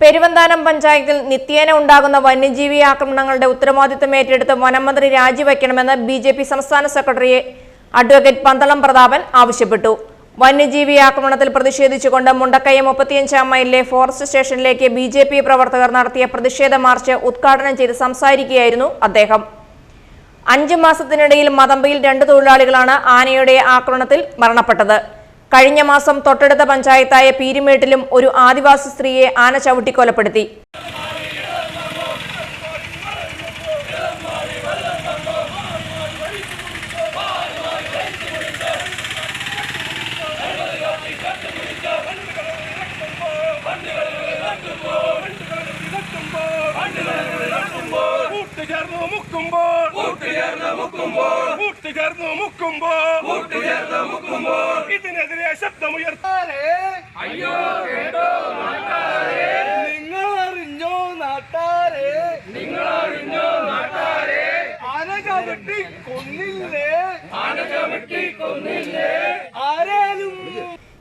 പെരുവന്താനം പഞ്ചായത്തിൽ നിത്യേന ഉണ്ടാകുന്ന വന്യജീവി ആക്രമണങ്ങളുടെ ഉത്തരവാദിത്തം ഏറ്റെടുത്ത് വനമന്ത്രി രാജിവെക്കണമെന്ന് ബി ജെ പി സംസ്ഥാന സെക്രട്ടറി അഡ്വക്കേറ്റ് പന്തളം പ്രതാപൻ ആവശ്യപ്പെട്ടു. വന്യജീവി ആക്രമണത്തിൽ പ്രതിഷേധിച്ചുകൊണ്ട് മുണ്ടക്കയം മുപ്പത്തിയഞ്ചാം മൈലിലെ ഫോറസ്റ്റ് സ്റ്റേഷനിലേക്ക് ബി ജെ പി പ്രവർത്തകർ നടത്തിയ പ്രതിഷേധ മാർച്ച് ഉദ്ഘാടനം ചെയ്ത് സംസാരിക്കുകയായിരുന്നു അദ്ദേഹം. അഞ്ചു മാസത്തിനിടയിൽ മതമ്പയിൽ രണ്ട് തൊഴിലാളികളാണ് ആനയുടെ ആക്രമണത്തിൽ മരണപ്പെട്ടത്. കഴിഞ്ഞ മാസം തൊട്ടടുത്ത പഞ്ചായത്തായ പീരിമേട്ടിലും ഒരു ആദിവാസി സ്ത്രീയെ ആന ചവിട്ടി കൊലപ്പെടുത്തി. മുക്കുമ്പോൾ. കൂട്ടുചേർന്ന് മുക്കുമ്പോൾ. കൂട്ടുചേർന്ന് മുക്കുമ്പോൾ. കൂട്ടുചേർന്ന് മുക്കുമ്പോൾ ഇതിനെതിരെ ശബ്ദമുയർത്താലേ അയ്യോ കേട്ടോ നിങ്ങൾ അറിഞ്ഞോ നാട്ടാരെ. നിങ്ങൾ അറിഞ്ഞോ നാട്ടാരെ. ആന ചവിട്ടി കൊന്നില്ലേ? ആന ചവിട്ടി കൊന്നില്ലേ? ആരേലും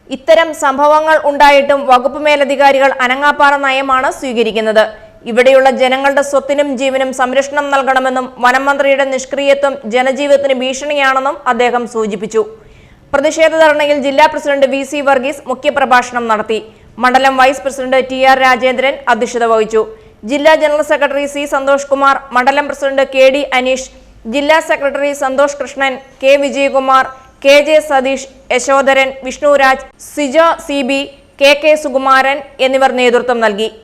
ഇത്തരം സംഭവങ്ങൾ ഉണ്ടായിട്ടും വകുപ്പ് മേലധികാരികൾ അനങ്ങാപ്പാറ നയമാണ് സ്വീകരിക്കുന്നത്. ഇവിടെയുള്ള ജനങ്ങളുടെ സ്വത്തിനും ജീവനും സംരക്ഷണം നൽകണമെന്നും വനംമന്ത്രിയുടെ നിഷ്ക്രിയത്വം ജനജീവിതത്തിന് ഭീഷണിയാണെന്നും അദ്ദേഹം സൂചിപ്പിച്ചു. പ്രതിഷേധ ധർണയിൽ ജില്ലാ പ്രസിഡന്റ് വി സി വർഗീസ് മുഖ്യപ്രഭാഷണം നടത്തി. മണ്ഡലം vice president T R Rajendran അധ്യക്ഷത വഹിച്ചു. ജില്ലാ general secretary C Santhosh Kumar മണ്ഡലം പ്രസിഡന്റ് കെ ഡി അനീഷ് ജില്ലാ secretary Santhosh Krishnan K Vijayakumar K J Satheesh Yashodharan Vishnuraj Sijo C B K K Sukumaran എന്നിവർ നേതൃത്വം നൽകി.